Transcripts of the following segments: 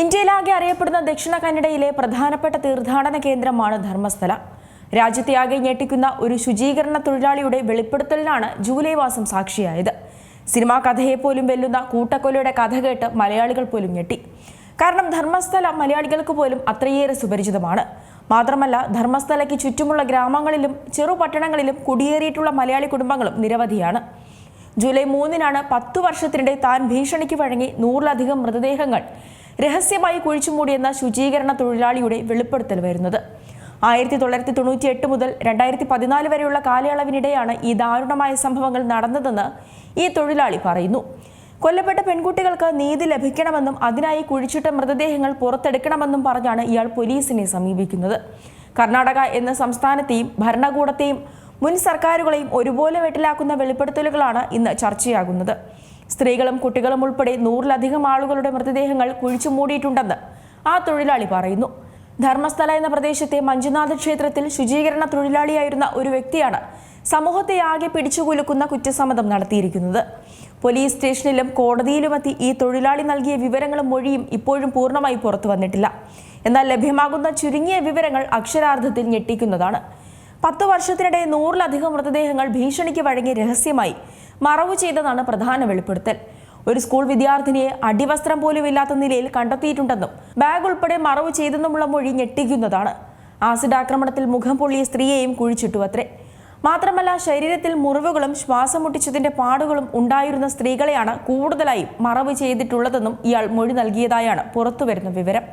ഇന്ത്യയിലാകെ അറിയപ്പെടുന്ന ദക്ഷിണ കന്നഡയിലെ പ്രധാനപ്പെട്ട തീർത്ഥാടന കേന്ദ്രമാണ് ധർമ്മസ്ഥല. രാജ്യത്തെയാകെ ഞെട്ടിക്കുന്ന ഒരു ശുചീകരണ തൊഴിലാളിയുടെ വെളിപ്പെടുത്തലിനാണ് ജൂലൈ മാസം സാക്ഷിയായത്. സിനിമാ പോലും വെല്ലുന്ന കൂട്ടക്കൊലയുടെ കഥ കേട്ട് മലയാളികൾ പോലും ഞെട്ടി. കാരണം ധർമ്മസ്ഥല മലയാളികൾക്ക് പോലും അത്രയേറെ സുപരിചിതമാണ്. മാത്രമല്ല ധർമ്മസ്ഥലയ്ക്ക് ചുറ്റുമുള്ള ഗ്രാമങ്ങളിലും ചെറു പട്ടണങ്ങളിലും കുടിയേറിയിട്ടുള്ള മലയാളി കുടുംബങ്ങളും നിരവധിയാണ്. ജൂലൈ മൂന്നിനാണ് പത്തു വർഷത്തിനിടെ താൻ ഭീഷണിക്ക് വഴങ്ങി നൂറിലധികം മൃതദേഹങ്ങൾ രഹസ്യമായി കുഴിച്ചുമൂടിയെന്ന ശുചീകരണ തൊഴിലാളിയുടെ വെളിപ്പെടുത്തൽ വരുന്നത്. ആയിരത്തി തൊള്ളായിരത്തി തൊണ്ണൂറ്റി എട്ട് മുതൽ രണ്ടായിരത്തി പതിനാല് വരെയുള്ള കാലയളവിനിടെയാണ് ഈ ദാരുണമായ സംഭവങ്ങൾ നടന്നതെന്ന് ഈ തൊഴിലാളി പറയുന്നു. കൊല്ലപ്പെട്ട പെൺകുട്ടികൾക്ക് നീതി ലഭിക്കണമെന്നും അതിനായി കുഴിച്ചിട്ട മൃതദേഹങ്ങൾ പുറത്തെടുക്കണമെന്നും പറഞ്ഞാണ് ഇയാൾ പോലീസിനെ സമീപിക്കുന്നത്. കർണാടക എന്ന സംസ്ഥാനത്തെയും ഭരണകൂടത്തെയും മുൻ സർക്കാരുകളെയും ഒരുപോലെ വെട്ടിലാക്കുന്ന വെളിപ്പെടുത്തലുകളാണ് ഇന്ന് ചർച്ചയാകുന്നത്. സ്ത്രീകളും കുട്ടികളും ഉൾപ്പെടെ നൂറിലധികം ആളുകളുടെ മൃതദേഹങ്ങൾ കുഴിച്ചു മൂടിയിട്ടുണ്ടെന്ന് ആ തൊഴിലാളി പറയുന്നു. ധർമ്മസ്ഥല എന്ന പ്രദേശത്തെ മഞ്ജുനാഥ ക്ഷേത്രത്തിൽ ശുചീകരണ തൊഴിലാളിയായിരുന്ന ഒരു വ്യക്തിയാണ് സമൂഹത്തെ ആകെ പിടിച്ചുകുലുക്കുന്ന കുറ്റസമ്മതം നടത്തിയിരിക്കുന്നത്. പോലീസ് സ്റ്റേഷനിലും കോടതിയിലുമെത്തി ഈ തൊഴിലാളി നൽകിയ വിവരങ്ങളും മൊഴിയും ഇപ്പോഴും പൂർണമായി പുറത്തു വന്നിട്ടില്ല. എന്നാൽ ലഭ്യമാകുന്ന ചുരുങ്ങിയ വിവരങ്ങൾ അക്ഷരാർത്ഥത്തിൽ ഞെട്ടിക്കുന്നതാണ്. പത്ത് വർഷത്തിനിടെ നൂറിലധികം മൃതദേഹങ്ങൾ ഭീഷണിക്ക് വഴങ്ങി രഹസ്യമായി. മറവു ചെയ്തതാണ് പ്രധാന വെളിപ്പെടുത്തൽ. ഒരു സ്കൂൾ വിദ്യാർത്ഥിനിയെ അടിവസ്ത്രം പോലും ഇല്ലാത്ത നിലയിൽ കണ്ടെത്തിയിട്ടുണ്ടെന്നും ബാഗ് ഉൾപ്പെടെ മറവ് ചെയ്തെന്നുമുള്ള മൊഴി ഞെട്ടിക്കുന്നതാണ്. ആസിഡ് ആക്രമണത്തിൽ മുഖം പൊള്ളിയ സ്ത്രീയെയും കുഴിച്ചിട്ടു അത്രേ മാത്രമല്ല ശരീരത്തിൽ മുറിവുകളും ശ്വാസം മുട്ടിച്ചതിന്റെ പാടുകളും ഉണ്ടായിരുന്ന സ്ത്രീകളെയാണ് കൂടുതലായി മറവ് ചെയ്തിട്ടുള്ളതെന്നും ഇയാൾ മൊഴി നൽകിയതായാണ് പുറത്തുവരുന്ന വിവരം.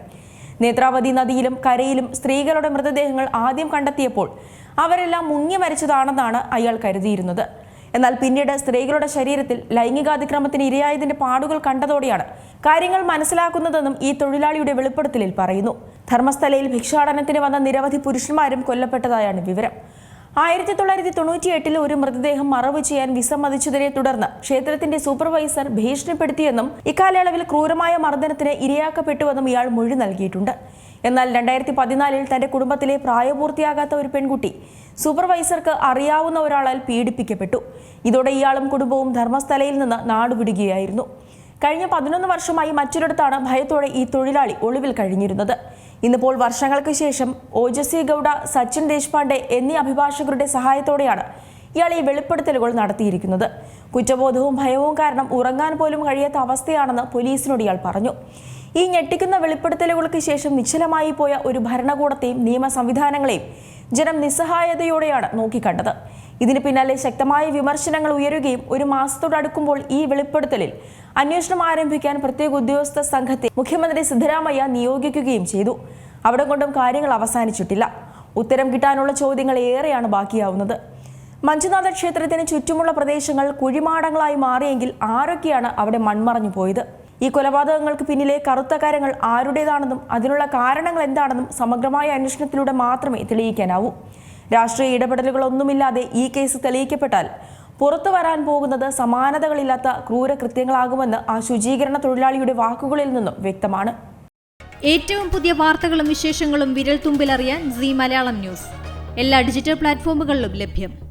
നേത്രാവതി നദിയിലും കരയിലും സ്ത്രീകളുടെ മൃതദേഹങ്ങൾ ആദ്യം കണ്ടെത്തിയപ്പോൾ അവരെല്ലാം മുങ്ങി മരിച്ചതാണെന്നാണ് അയാൾ കരുതിയിരുന്നത്. എന്നാൽ പിന്നീട് സ്ത്രീകളുടെ ശരീരത്തിൽ ലൈംഗികാതിക്രമത്തിന് ഇരയായതിന്റെ പാടുകൾ കണ്ടതോടെയാണ് കാര്യങ്ങൾ മനസ്സിലാക്കുന്നതെന്നും ഈ തൊഴിലാളിയുടെ വെളിപ്പെടുത്തലിൽ പറയുന്നു. ധർമ്മസ്ഥലയിൽ ഭിക്ഷാടനത്തിന് വന്ന നിരവധി പുരുഷന്മാരും കൊല്ലപ്പെട്ടതായാണ് വിവരം. ആയിരത്തി തൊള്ളായിരത്തി തൊണ്ണൂറ്റി എട്ടിൽ ഒരു മൃതദേഹം മറവ് ചെയ്യാൻ വിസമ്മതിച്ചതിനെ തുടർന്ന് ക്ഷേത്രത്തിന്റെ സൂപ്പർവൈസർ ഭീഷണിപ്പെടുത്തിയെന്നും ഇക്കാലയളവിൽ ക്രൂരമായ മർദ്ദനത്തിന് ഇരയാക്കപ്പെട്ടുവെന്നും ഇയാൾ മൊഴി നൽകിയിട്ടുണ്ട്. എന്നാൽ രണ്ടായിരത്തി പതിനാലിൽ തന്റെ കുടുംബത്തിലെ പ്രായപൂർത്തിയാകാത്ത ഒരു പെൺകുട്ടി സൂപ്പർവൈസർക്ക് അറിയാവുന്ന ഒരാളാൽ പീഡിപ്പിക്കപ്പെട്ടു. ഇതോടെ ഇയാളും കുടുംബവും ധർമ്മസ്ഥലയിൽ നിന്ന് നാടുവിടുകയായിരുന്നു. കഴിഞ്ഞ പതിനൊന്ന് വർഷമായി മറ്റൊരിടത്താണ് ഭയത്തോടെ ഈ തൊഴിലാളി ഒളിവിൽ കഴിഞ്ഞിരുന്നത്. ഇന്നിപ്പോൾ വർഷങ്ങൾക്ക് ശേഷം ഓജസ്വി ഗൌഡ സച്ചിൻ ദേശ്പാണ്ഡെ എന്നീ അഭിഭാഷകരുടെ സഹായത്തോടെയാണ് ഇയാൾ ഈ വെളിപ്പെടുത്തലുകൾ നടത്തിയിരിക്കുന്നത്. കുറ്റബോധവും ഭയവും കാരണം ഉറങ്ങാൻ പോലും കഴിയാത്ത അവസ്ഥയാണെന്ന് പോലീസിനോട് ഇയാൾ പറഞ്ഞു. ഈ ഞെട്ടിക്കുന്ന വെളിപ്പെടുത്തലുകൾക്ക് ശേഷം നിശ്ചലമായി പോയ ഒരു ഭരണകൂടത്തെയും നിയമ സംവിധാനങ്ങളെയും ജനം നിസ്സഹായതയോടെയാണ് നോക്കിക്കണ്ടത്. ഇതിന് പിന്നാലെ ശക്തമായ വിമർശനങ്ങൾ ഉയരുകയും ഒരു മാസത്തോടടുക്കുമ്പോൾ ഈ വെളിപ്പെടുത്തലിൽ അന്വേഷണം ആരംഭിക്കാൻ പ്രത്യേക ഉദ്യോഗസ്ഥ സംഘത്തെ മുഖ്യമന്ത്രി സിദ്ധരാമയ്യ നിയോഗിക്കുകയും ചെയ്തു. അവിടെ കൊണ്ടും കാര്യങ്ങൾ അവസാനിച്ചിട്ടില്ല. ഉത്തരം കിട്ടാനുള്ള ചോദ്യങ്ങൾ ഏറെയാണ് ബാക്കിയാവുന്നത്. മഞ്ജുനാഥ ക്ഷേത്രത്തിന് ചുറ്റുമുള്ള പ്രദേശങ്ങൾ കുഴിമാടങ്ങളായി മാറിയെങ്കിൽ ആരൊക്കെയാണ് അവിടെ മൺമറഞ്ഞു പോയത്? ഈ കൊലപാതകങ്ങൾക്ക് പിന്നിലെ കറുത്ത കാര്യങ്ങൾ ആരുടേതാണെന്നും അതിനുള്ള കാരണങ്ങൾ എന്താണെന്നും സമഗ്രമായ അന്വേഷണത്തിലൂടെ മാത്രമേ തെളിയിക്കാനാവൂ. രാഷ്ട്രീയ ഇടപെടലുകളൊന്നുമില്ലാതെ ഈ കേസ് തെളിയിക്കപ്പെട്ടാൽ പുറത്തു വരാൻ പോകുന്നത് സമാനതകളില്ലാത്ത ക്രൂരകൃത്യങ്ങളാകുമെന്ന് ആ ശുചീകരണ തൊഴിലാളിയുടെ വാക്കുകളിൽ നിന്നും വ്യക്തമാണ്. ഏറ്റവും പുതിയ വാർത്തകളും വിശേഷങ്ങളും വിരൽ തുമ്പിലറിയാൻ സി മലയാളം ന്യൂസ്. എല്ലാ ഡിജിറ്റൽ പ്ലാറ്റ്ഫോമുകളിലും ലഭ്യം.